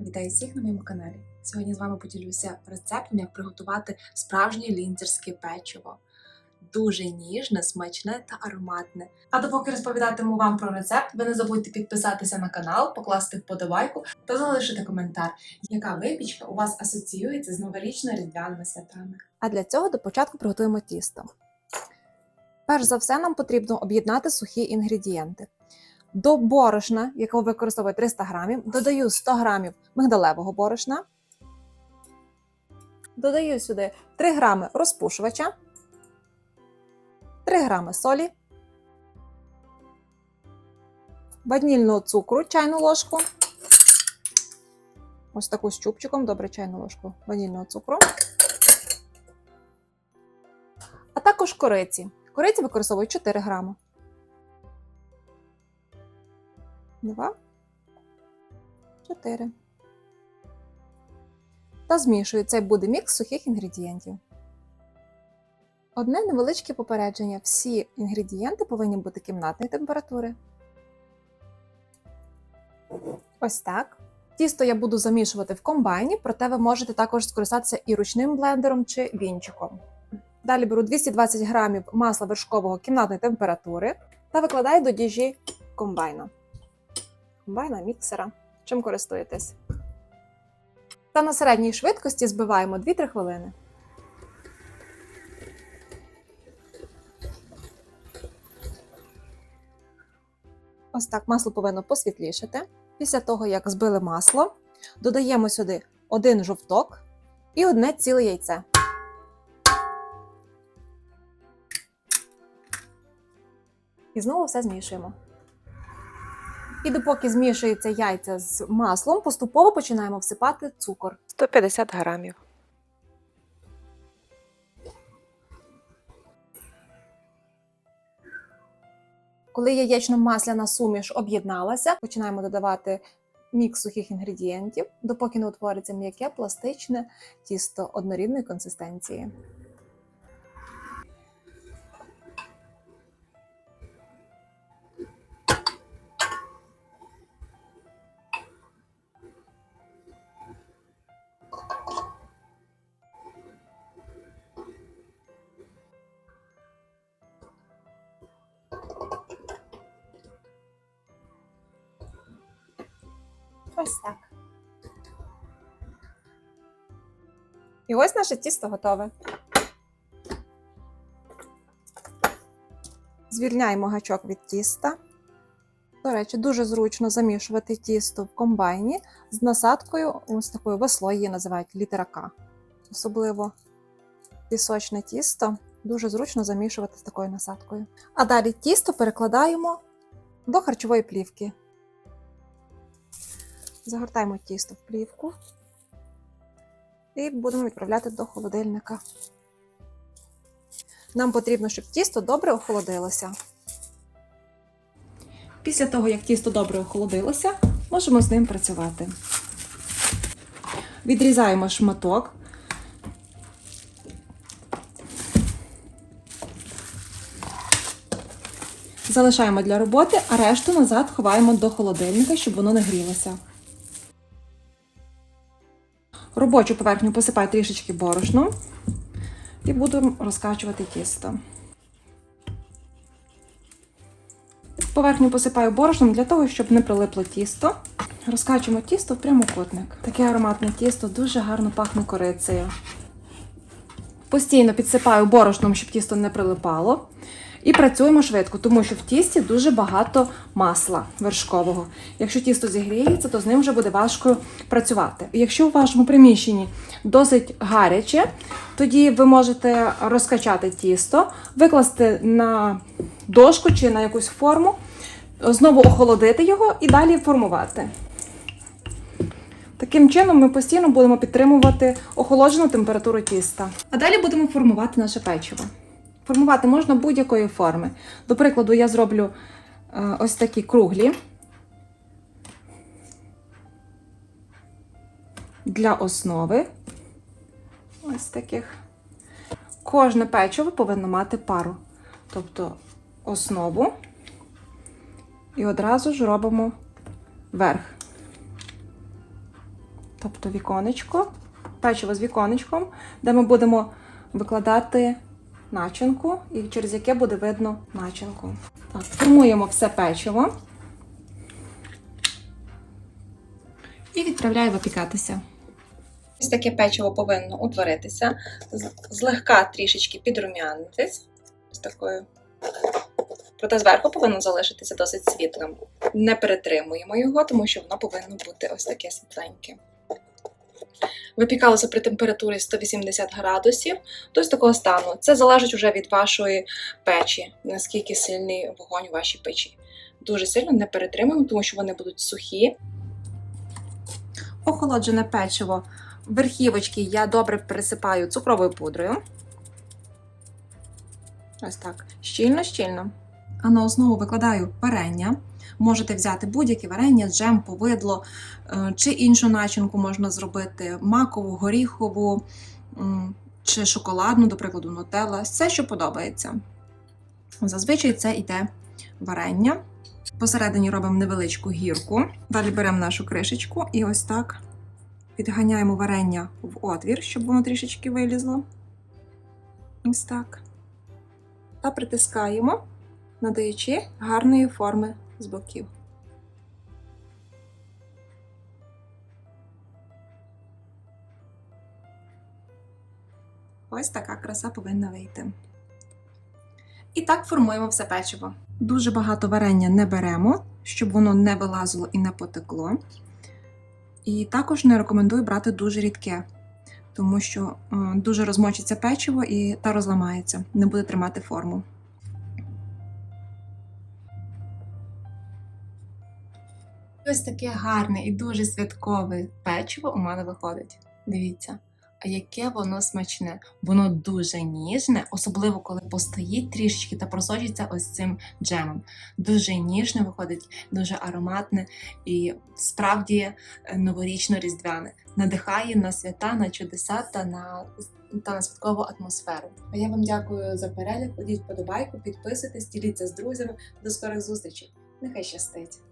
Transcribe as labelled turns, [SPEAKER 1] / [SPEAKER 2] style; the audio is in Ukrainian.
[SPEAKER 1] Вітаю всіх на моєму каналі. Сьогодні з вами поділюся рецептом, як приготувати справжнє лінцерське печиво. Дуже ніжне, смачне та ароматне. А допоки розповідатиму вам про рецепт, ви не забудьте підписатися на канал, покласти вподобайку та залишити коментар, яка випічка у вас асоціюється з новорічно-різдвяними святами.
[SPEAKER 2] А для цього до початку приготуємо тісто. Перш за все, нам потрібно об'єднати сухі інгредієнти. До борошна, якого використовую 300 грамів, додаю 100 грамів мигдалевого борошна. Додаю сюди 3 грами розпушувача, 3 грами солі, ванільного цукру чайну ложку. Ось таку з чубчиком, добре чайну ложку ванільного цукру. А також кориці. Кориці використовую 4 грами. Два. Чотири. Та змішую. Це буде мікс сухих інгредієнтів. Одне невеличке попередження. Всі інгредієнти повинні бути кімнатної температури. Ось так. Тісто я буду замішувати в комбайні, проте ви можете також скористатися і ручним блендером чи вінчиком. Далі беру 220 грамів масла вершкового кімнатної температури та викладаю до діжі комбайна. Комбайна міксера. Чим користуєтесь? Та на середній швидкості збиваємо 2-3 хвилини. Ось так масло повинно посвітлішати. Після того, як збили масло, додаємо сюди один жовток і одне ціле яйце. І знову все змішуємо. І допоки змішується яйця з маслом, поступово починаємо всипати цукор.
[SPEAKER 3] 150 грамів.
[SPEAKER 2] Коли яєчно-масляна суміш об'єдналася, починаємо додавати мікс сухих інгредієнтів, допоки не утвориться м'яке пластичне тісто однорідної консистенції. Ось так. І ось наше тісто готове. Звільняємо гачок від тіста. До речі, дуже зручно замішувати тісто в комбайні з насадкою, ось такою весло її називають літера К. Особливо пісочне тісто дуже зручно замішувати з такою насадкою. А далі тісто перекладаємо до харчової плівки. Загортаємо тісто в плівку і будемо відправляти до холодильника. Нам потрібно, щоб тісто добре охолодилося. Після того, як тісто добре охолодилося, можемо з ним працювати. Відрізаємо шматок. Залишаємо для роботи, а решту назад ховаємо до холодильника, щоб воно не грілося. Робочу поверхню посипаю трішечки борошном і буду розкачувати тісто. Поверхню посипаю борошном для того, щоб не прилипло тісто. Розкачуємо тісто в прямокутник. Таке ароматне тісто дуже гарно пахне корицею. Постійно підсипаю борошном, щоб тісто не прилипало. І працюємо швидко, тому що в тісті дуже багато масла вершкового. Якщо тісто зігріється, то з ним вже буде важко працювати. Якщо у вашому приміщенні досить гаряче, тоді ви можете розкачати тісто, викласти на дошку чи на якусь форму, знову охолодити його і далі формувати. Таким чином ми постійно будемо підтримувати охолоджену температуру тіста. А далі будемо формувати наше печиво. Формувати можна будь-якої форми. До прикладу, я зроблю е, ось такі круглі для основи. Ось таких. Кожне печиво повинно мати пару. Тобто основу. І одразу ж робимо верх. тобто віконечко, печиво з віконечком, де ми будемо викладати начинку, і через яке буде видно начинку. Так, формуємо все печиво і відправляю випікатися. Ось таке печиво повинно утворитися, злегка трішечки підрумянитись. Ось такою. Проте зверху повинно залишитися досить світлим. Не перетримуємо його, тому що воно повинно бути ось таке світленьке. Випікалося при температурі 180 градусів до ось такого стану. Це залежить вже від вашої печі, наскільки сильний вогонь у вашій печі. Дуже сильно не перетримуємо, тому що вони будуть сухі. Охолоджене печиво. Верхівочки я добре пересипаю цукровою пудрою. Ось так. Щільно-щільно. А на основу викладаю варення. Можете взяти будь-яке варення, джем, повидло е, чи іншу начинку можна зробити макову, горіхову чи шоколадну, до прикладу, нутелла. Все, що подобається. Зазвичай це йде варення. Посередині робимо невеличку гірку. Далі беремо нашу кришечку і ось так підганяємо варення в отвір, щоб воно трішечки вилізло. Ось так. Та притискаємо, надаючи гарної форми з боків. Ось така краса повинна вийти. І так формуємо все печиво. Дуже багато варення не беремо, щоб воно не вилазило і не потекло. І також не рекомендую брати дуже рідке, тому що е, дуже розмочиться печиво і та розламається, не буде тримати форму. Ось таке гарне і дуже святкове печиво у мене виходить. Дивіться, а яке воно смачне. Воно дуже ніжне, особливо коли постоїть трішечки та просочиться ось цим джемом. Дуже ніжне виходить, дуже ароматне і справді е, новорічно-різдвяне. Надихає на свята, на чудеса та на, та на святкову атмосферу. А я вам дякую за перегляд. Кладіть вподобайку, підписуйтесь, діліться з друзями. До скорих зустрічей. Нехай щастить!